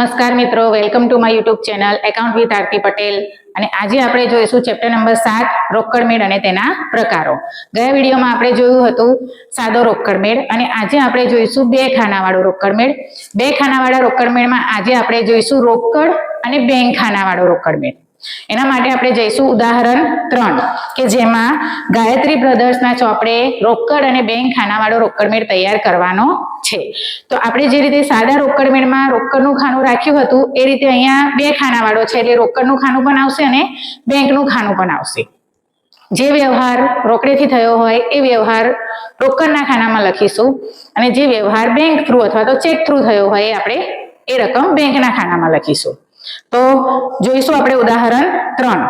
નમસ્કાર મિત્રો welcome to my YouTube channel account with Aarti Patel અને આજે આપણે જોઈશું ચેપ્ટર નંબર સાત, રોકડ મેળ અને તેના પ્રકારો. ગયા વિડીયોમાં આપણે જોયું હતું સાદો રોકડ મેળ અને આજે આપણે જોઈશું બે ખાનાવાળો રોકડ મેળ. બે ખાનાવાળા રોકડ મેળમાં આજે આપણે જોઈશું રોકડ અને બેંક ખાનાવાળો રોકડ મેળ. એના માટે આપણે જઈશું ઉદાહરણ ત્રણ, કે જેમાં ગાયત્રી બ્રધર્સના ચોપડે રોકડ અને બેંક ખાનાવાળો રોકડમેળ તૈયાર કરવાનો છે. તો આપણે જે રીતે સાદા રોકડમેળમાં રોકડનું ખાનું રાખ્યું હતું, એ રીતે અહીંયા બે ખાનાવાળો છે, એટલે રોકડનું ખાનું પણ આવશે અને બેંકનું ખાનું પણ આવશે. જે વ્યવહાર રોકડેથી થયો હોય, એ વ્યવહાર રોકડના ખાનામાં લખીશું. અને જે વ્યવહાર બેંક થ્રુ અથવા તો ચેક થ્રુ થયો હોય, એ આપણે એ રકમ બેંકના ખાનામાં લખીશું. તો જોઈશું આપણે ઉદાહરણ ત્રણ.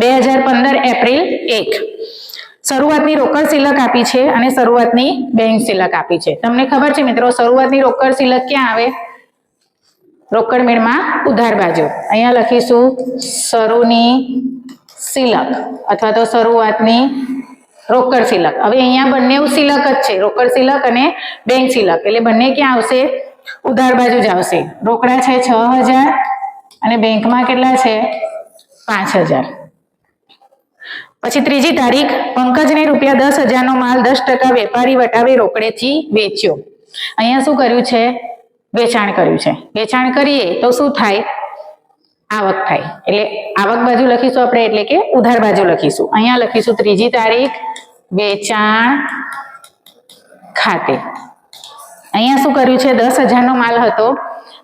બે હજાર પંદર એપ્રિલ એક. શરૂઆતની રોકડ સિલક આપી છે અને શરૂઆતની બેંક સિલક આપી છે. તમને ખબર છે મિત્રો, શરૂઆતની રોકડ સિલક ક્યાં આવે? રોકડ મેળમાં ઉધાર બાજુ. અહીંયા લખીશું, શરૂની સિલક અથવા તો શરૂઆતની રોકડ સિલક હવે અહીંયા બંને સિલક જ છે, રોકડ સિલક અને બેંક સિલક એટલે બંને ક્યાં આવશે? ઉધાર બાજુ જ આવશે. રોકડા છે છ હજાર અને બેંકમાં કેટલા છે? પાંચ હજાર. પછી ત્રીજી તારીખ, પંકજને રૂપિયા દસ હજારનો માલ દસ ટકા વેપારી વટાવે રોકડેથી વેચ્યો. અહીંયા શું કર્યું છે? વેચાણ કર્યું છે. વેચાણ કરીએ તો શું થાય? આવક થાય. એટલે આવક બાજુ લખીશું આપણે, એટલે કે ઉધાર બાજુ લખીશું. અહીંયા લખીશું ત્રીજી તારીખ, વેચાણ ખાતે. અહીંયા શું કર્યું છે? દસ હજારનો માલ હતો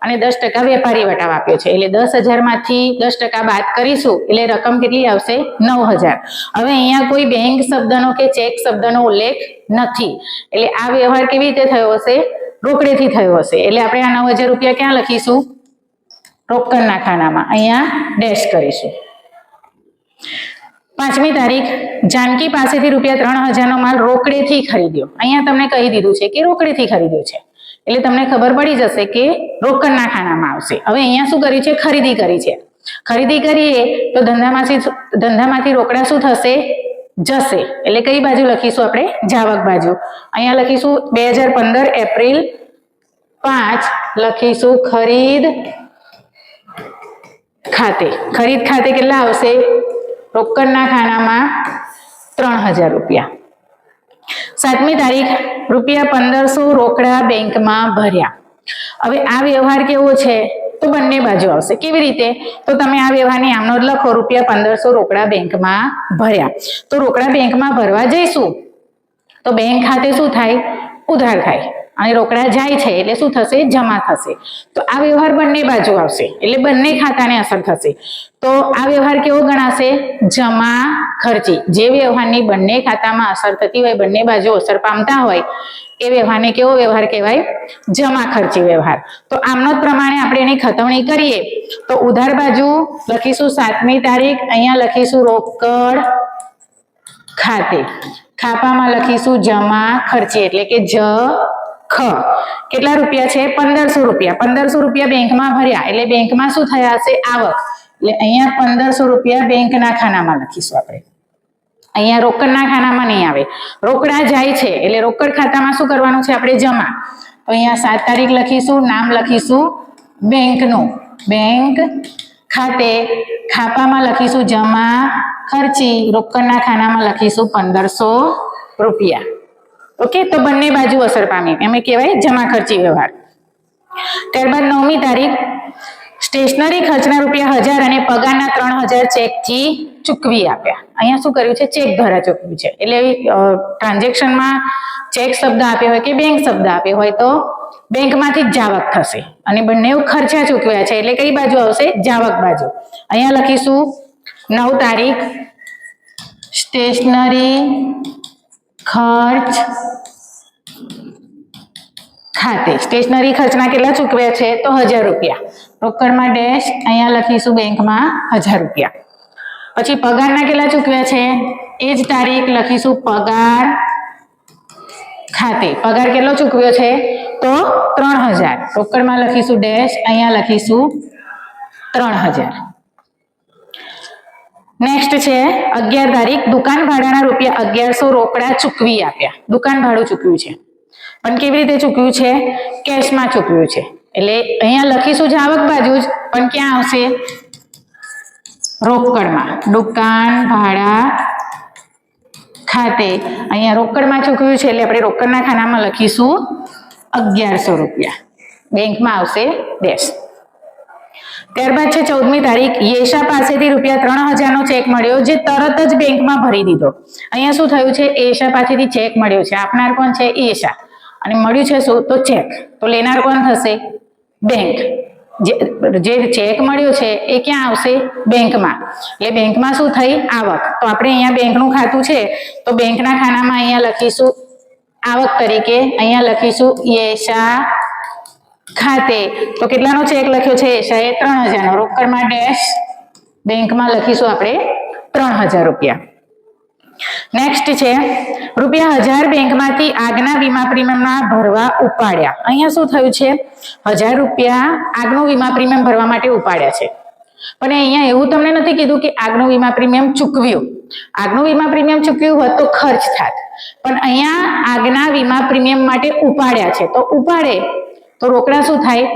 અને દસ ટકા વેપારી વટાવ આપ્યો છે. એટલે દસ હજારમાંથી દસ ટકા બાદ કરીશું, એટલે રકમ કેટલી આવશે? નવ હજાર. હવે અહીંયા કોઈ બેંક શબ્દનો કે ચેક શબ્દનો ઉલ્લેખ નથી. એટલે આ વ્યવહાર કેવી રીતે થયો હશે? રોકડેથી થયો હશે. એટલે આપણે આ નવ હજાર રૂપિયા ક્યાં લખીશું? રોકડના ખાનામાં. અહીંયા ડેશ કરીશું. પાંચમી તારીખ, જાનકી પાસેથી રૂપિયા ત્રણ હજારનો માલ રોકડેથી ખરીદ્યો. અહીંયા તમને કહી દીધું છે કે રોકડેથી ખરીદ્યો છે. એટલે તમને ખબર પડી જશે કે રોકડના ખાનામાં આવશે. હવે અહીંયા શું કર્યું છે? ખરીદી કરી છે. ખરીદી કરીએ તો ધંધામાંથી ધંધામાંથી રોકડા શું થશે? જશે. એટલે કઈ બાજુ લખીશું આપણે? જાવક બાજુ. અહીંયા લખીશું બે હજાર પંદર એપ્રિલ પાંચ, લખીશું ખરીદ ખાતે. ખરીદ ખાતે કેટલા આવશે? રોકડના ખાનામાં ત્રણ હજાર રૂપિયા. સાતમી તારીખ, રૂપિયા પંદરસો રોકડા બેંકમાં ભર્યા. હવે આ વ્યવહાર કેવો છે? તો બંને બાજુ આવશે. કેવી રીતે? તો તમે આ વ્યવહારની આમનો લખો, રૂપિયા પંદરસો રોકડા બેંકમાં ભર્યા. તો રોકડા બેંકમાં ભરવા જઈશું. તો બેંક ખાતે શું થાય? ઉધાર થાય. અને રોકડા જાય છે, એટલે શું થશે? જમા થશે. તો આ વ્યવહાર બંને બાજુ આવશે, એટલે બંને ખાતાને અસર થશે. તો આ વ્યવહાર કેવો ગણાશે? જમા ખર્ચી. જે વ્યવહારની બંને ખાતામાં અસર થતી હોય, બંને બાજુ અસર પામતા હોય, એ વ્યવહારને કેવો વ્યવહાર કહેવાય? જમા ખર્ચી વ્યવહાર. તો આમનો જ પ્રમાણે આપણે એની ખતવણી કરીએ. તો ઉધાર બાજુ લખીશું સાતમી તારીખ, અહીંયા લખીશું રોકડ ખાતે. ખાપામાં લખીશું જમા ખર્ચી, એટલે કે જ ખ. કેટલા રૂપિયા છે? પંદરસો રૂપિયા. પંદરસો રૂપિયા બેંકમાં ભર્યા. એટલે બેંકમાં શું થયા હશે? આવક. એટલે અહીંયા પંદરસો રૂપિયા બેંકના ખાનામાં લખીશું આપણે. અહીંયા રોકડના ખાનામાં નહીં આવે. રોકડા જાય છે. એટલે રોકડ ખાતામાં શું કરવાનું છે? આપણે જમા. તો અહીંયા સાત તારીખ લખીશું. નામ લખીશું. બેંકનું. બેંક ખાતે ખાપામાં લખીશું જમા ખર્ચી. રોકડના ખાનામાં લખીશું પંદરસો રૂપિયા. ઓકે? તો બંને બાજુ અસર પામી. એમ કહેવાય જમા ખર્ચી વ્યવહાર. ત્યારબાદ નવમી તારીખ. સ્ટેશનરી ખર્ચના રૂપિયા હજાર અને પગારના ત્રણ હજાર ચેકથી ચૂકવી આપ્યા. અહીંયા શું કર્યું છે? ચેક દ્વારા ચૂકવ્યું છે. એટલે ટ્રાન્ઝેક્શનમાં ચેક શબ્દ આપ્યો હોય કે બેંક શબ્દ આપ્યો હોય તો બેંકમાંથી જ જાવક થશે. અને બંને ખર્ચા ચૂકવ્યા છે. એટલે કઈ બાજુ આવશે? જાવક બાજુ. અહીંયા લખીશું. નવ તારીખ. સ્ટેશનરી ખર્ચ ખાતે સ્ટેશનરી ખર્ચના કેટલા ચૂકવ્યા છે? તો હજાર રૂપિયા. રોકડમાં ડેશ અહીંયા લખીશું બેંકમાં હજાર રૂપિયા. પછી પગારના કેટલા ચૂકવ્યા છે? એ જ તારીખ લખીશું પગાર ખાતે. પગાર કેટલો ચૂકવ્યો છે? તો ત્રણ હજાર. રોકડમાં લખીશું ડેશ અહીંયા લખીશું ત્રણ હજાર. નેક્સ્ટ છે, અગિયાર તારીખ, દુકાન ભાડાના રૂપિયા અગિયારસો રોકડા ચૂકવી આપ્યા. દુકાન ભાડું ચૂકવ્યું છે. પણ કેવી રીતે ચૂકવ્યું છે? કેશમાં ચૂકવ્યું છે. એટલે અહીંયા લખીશું જ આવક બાજુ જ, પણ ક્યાં આવશે? રોકડમાં. દુકાન ભાડા ખાતે. અહીંયા રોકડમાં ચૂકવ્યું છે, એટલે આપણે રોકડના ખાનામાં લખીશું અગિયારસો રૂપિયા. બેંકમાં આવશે ડેશ ત્યારબાદ છે ચૌદમી તારીખ, યેશા પાસેથી રૂપિયા ત્રણ હજારનો ચેક મળ્યો, જે તરત જ બેંકમાં ભરી દીધો. અહીંયા શું થયું છે? એશા પાસેથી ચેક મળ્યો છે. આપનાર કોણ છે? એશા અને મળ્યું છે શું? તો ચેક. તો લેનાર કોણ થશે? બેંક. જે ચેક મળ્યો છે એ ક્યાં આવશે? બેંકમાં. એટલે બેંકમાં શું થઈ? આવક. તો આપણે અહીંયા બેંકનું ખાતું છે. તો બેંકના ખાનામાં અહીંયા લખીશું આવક તરીકે. અહીંયા લખીશું યેશા ખાતે. તો કેટલાનો ચેક લખ્યો છે? યેશાએ ત્રણ હજારનો. રોકડમાં ડેશ બેંકમાં લખીશું આપણે ત્રણ હજાર રૂપિયા. નેક્સ્ટ છે, રૂપિયા હજાર બેંકમાંથી આગના વીમા પ્રીમિયમના ભરવા ઉપાડ્યા. અહીંયા શું થયું છે? હજાર રૂપિયા આગનું વીમા પ્રીમિયમ ભરવા માટે ઉપાડ્યા છે. પણ અહીંયા એવું તમને નથી કીધું કે આગનું વીમા પ્રીમિયમ ચૂકવ્યું. આગનું વીમા પ્રીમિયમ ચૂકવ્યું હોત તો ખર્ચ થાત. પણ અહીંયા આગના વીમા પ્રીમિયમ માટે ઉપાડ્યા છે. તો ઉપાડે તો રોકડા શું થાય?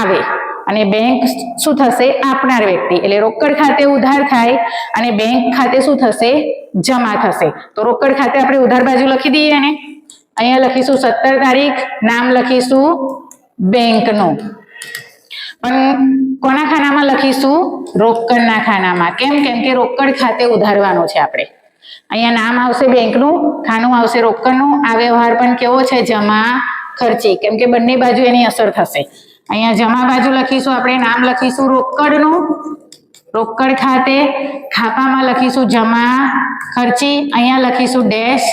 આવે. અને બેંક શું થશે? આપનાર વ્યક્તિ. એટલે રોકડ ખાતે ઉધાર થાય અને બેંક ખાતે શું થશે? જમા થશે. તો રોકડ ખાતે આપણે ઉધાર બાજુ લખી દઈએ ને અહીંયા લખીશું સત્તર તારીખ, નામ લખીશું બેંકનું. પણ કોના ખાનામાં લખીશું? રોકડના ખાનામાં. કેમ? કેમ કે રોકડ ખાતે ઉધારવાનું છે આપણે. અહીંયા નામ આવશે બેંકનું, ખાનું આવશે રોકડનું. આ વ્યવહાર પણ કેવો છે? જમા ખર્ચી. કેમ કે બંને બાજુ એની અસર થશે. અહીંયા જમા બાજુ લખીશું આપણે, નામ લખીશું રોકડનું. રોકડ ખાતે ખાપામાં લખીશું જમા, ખર્ચી. અહીંયા લખીશું ડેશ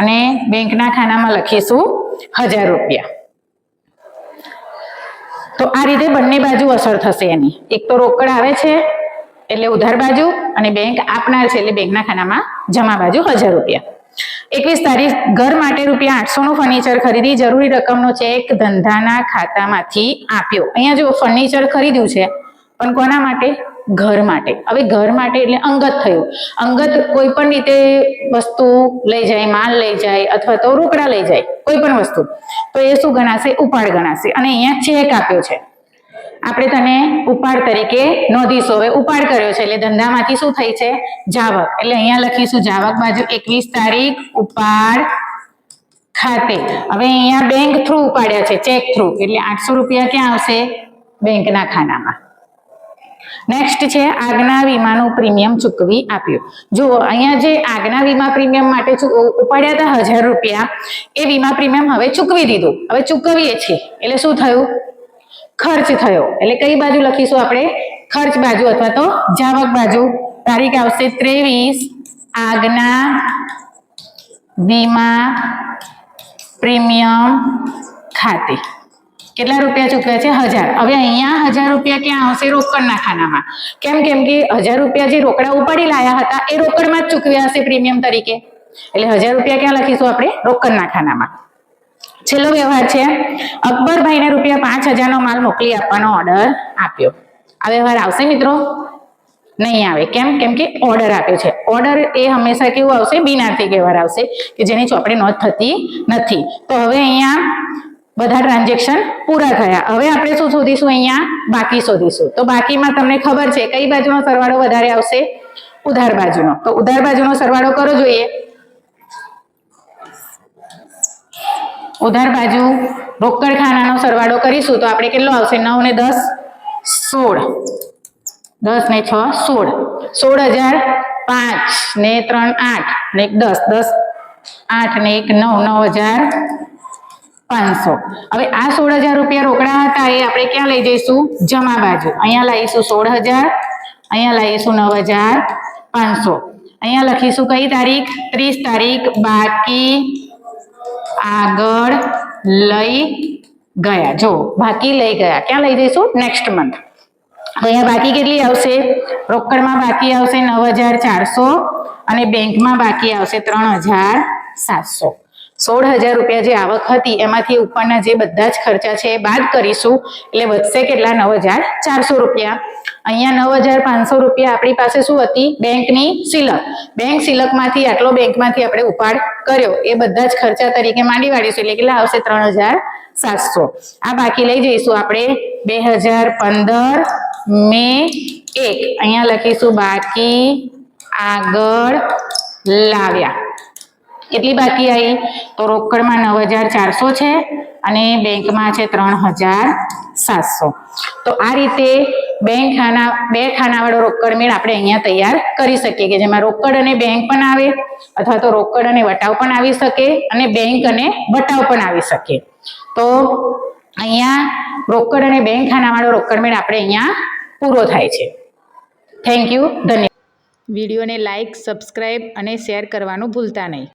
અને બેંકના ખાનામાં લખીશું હજાર રૂપિયા. તો આ રીતે બંને બાજુ અસર થશે એની. એક તો રોકડ આવે છે, એટલે ઉધાર બાજુ અને બેંક આપનાર છે, એટલે બેંકના ખાનામાં જમા બાજુ હજાર રૂપિયા. એકવીસ તારીખ, ઘર માટે રૂપિયા આઠસો નું ફર્નિચર ખરીદી, જરૂરી રકમનો ચેક ધંધાના ખાતામાંથી આપ્યો. અહીંયા જો ફર્નિચર ખરીદ્યું છે, પણ કોના માટે? ઘર માટે. હવે ઘર માટે એટલે અંગત થયું. અંગત કોઈ પણ રીતે વસ્તુ લઈ જાય, માલ લઈ જાય, અથવા તો રોકડા લઈ જાય, કોઈ પણ વસ્તુ. તો એ શું ગણાશે? ઉપાડ ગણાશે. અને અહીંયા ચેક આપ્યો છે. આપણે તને ઉપાડ તરીકે નોંધીશું. હવે ઉપાડ કર્યો છે એટલે ધંધામાંથી શું થઈ છે? જાવક. એટલે અહીંયા લખીશું જાવક બાજુ એકવીસ તારીખ, ઉપાડ ખાતે. હવે અહીંયા બેંક થ્રુ ઉપાડ્યા છે ચેક થ્રુ એટલે આઠસો રૂપિયા ક્યાં આવશે? બેંકના ખાનામાં. નેક્સ્ટ છે આગના વીમાનું પ્રીમિયમ ચૂકવી આપ્યું. જો અહીંયા જે આગના વીમા પ્રીમિયમ માટે ઉપાડ્યા હતા હજાર રૂપિયા, એ વીમા પ્રીમિયમ હવે ચૂકવી દીધું. હવે ચૂકવીએ છીએ. એટલે શું થયું? ખર્ચ થયો. એટલે કઈ બાજુ લખીશું આપણે? ખર્ચ બાજુ અથવા તો જાવક બાજુ. તારીખ આવશે ત્રેવીસ. આગના વીમા પ્રીમિયમ ખાતે. કેટલા રૂપિયા ચૂકવ્યા છે? હજાર. હવે અહીંયા હજાર રૂપિયા ક્યાં આવશે? રોકડના ખાનામાં કેમ કેમ કે હજાર રૂપિયા જે રોકડા ઉપાડી લાયા હતા, એ રોકડમાં જ ચૂકવ્યા હશે પ્રીમિયમ તરીકે. એટલે હજાર રૂપિયા ક્યાં લખીશું આપણે? રોકડના ખાનામાં છેલ્લો વ્યવહાર છે. અકબરભાઈને રૂપિયા પાંચ હજારનો માલ મોકલી આપવાનો ઓર્ડર આપ્યો. આ વ્યવહાર આવશે મિત્રો? નહીં આવે. કેમ? કેમ કે ઓર્ડર આપ્યો છે. ઓર્ડર એ હંમેશા કેવું આવશે? બિનાર્થિક વ્યવહાર આવશે, કે જેની ચોપડી નોંધ થતી નથી. તો હવે અહીંયા બધા ટ્રાન્ઝેક્શન પૂરા થયા. હવે આપણે શું શોધીશું? અહીંયા બાકી શોધીશું. તો બાકીમાં તમને ખબર છે, કઈ બાજુનો સરવાળો વધારે આવશે? ઉધાર બાજુનો. તો ઉધાર બાજુનો સરવાળો કરો જોઈએ. ઉધાર બાજુ રોકડખાનાનો સરવાળો કરીશું તો આપણે કેટલો આવશે? નવ ને દસ? સોળ. દસ ને છ, સોળ. સોળ હજાર પાંચ ને ત્રણ આઠ ને એક દસ. દસ, આઠ ને એક, નવ. નવ હજાર પાંચસો. હવે આ સોળ હજાર રૂપિયા રોકડા હતા એ આપણે ક્યાં લઈ જઈશું? જમા બાજુ. અહીંયા લાવીશું સોળ હજાર, અહીંયા લાવીશું નવ હજાર પાંચસો. અહીંયા લખીશું કઈ તારીખ? ત્રીસ તારીખ, બાકી આગળ લઈ ગયા. જો, બાકી લઈ ગયા. ક્યાં લઈ જઈશું? નેક્સ્ટ મંથ અહીંયા બાકી કેટલી આવશે? રોકડમાં બાકી આવશે નવ હજાર ચારસો અને બેંકમાં બાકી આવશે ત્રણ હજાર સાતસો. સોળ હજાર રૂપિયા જે આવક હતી, એમાંથી ઉપરના જે બધા જ ખર્ચા છે એ બાદ કરીશું. એટલે વધશે કેટલા? નવ હજાર ચારસો રૂપિયા. અહીંયા નવ હજાર પાંચસો રૂપિયા આપણી પાસે શું હતી? બેંકની સિલક. બેંક સિલકમાંથી, આટલો બેંકમાંથી આપણે ઉપાડ કર્યો. એ બધા જ ખર્ચા તરીકે માંડી વાળીશું. એટલે કેટલા આવશે? ત્રણ હજાર સાતસો. આ બાકી લઈ જઈશું આપણે બે હજાર પંદર મે એક. અહીંયા લખીશું બાકી આગળ લાવ્યા. કેટલી બાકી આવી તો રોકડમાં નવ હજાર ચારસો છે અને બેંકમાં છે ત્રણ હજાર સાતસો. તો આ રીતે બેંક ખાના, બે ખાનાવાળો રોકડ મેળ આપણે અહીંયા તૈયાર કરી શકીએ કે જેમાં રોકડ અને બેંક પણ આવે અથવા તો રોકડ અને વટાવ પણ આવી શકે અને બેંક અને વટાવ પણ આવી શકે. તો અહીંયા રોકડ અને બેંક ખાનાવાળો રોકડ મેળ આપણે અહીંયા પૂરો થાય છે. થેન્ક યુ ધન્યવાદ. વિડીયોને લાઇક સબસ્ક્રાઈબ અને શેર કરવાનું ભૂલતા નહીં.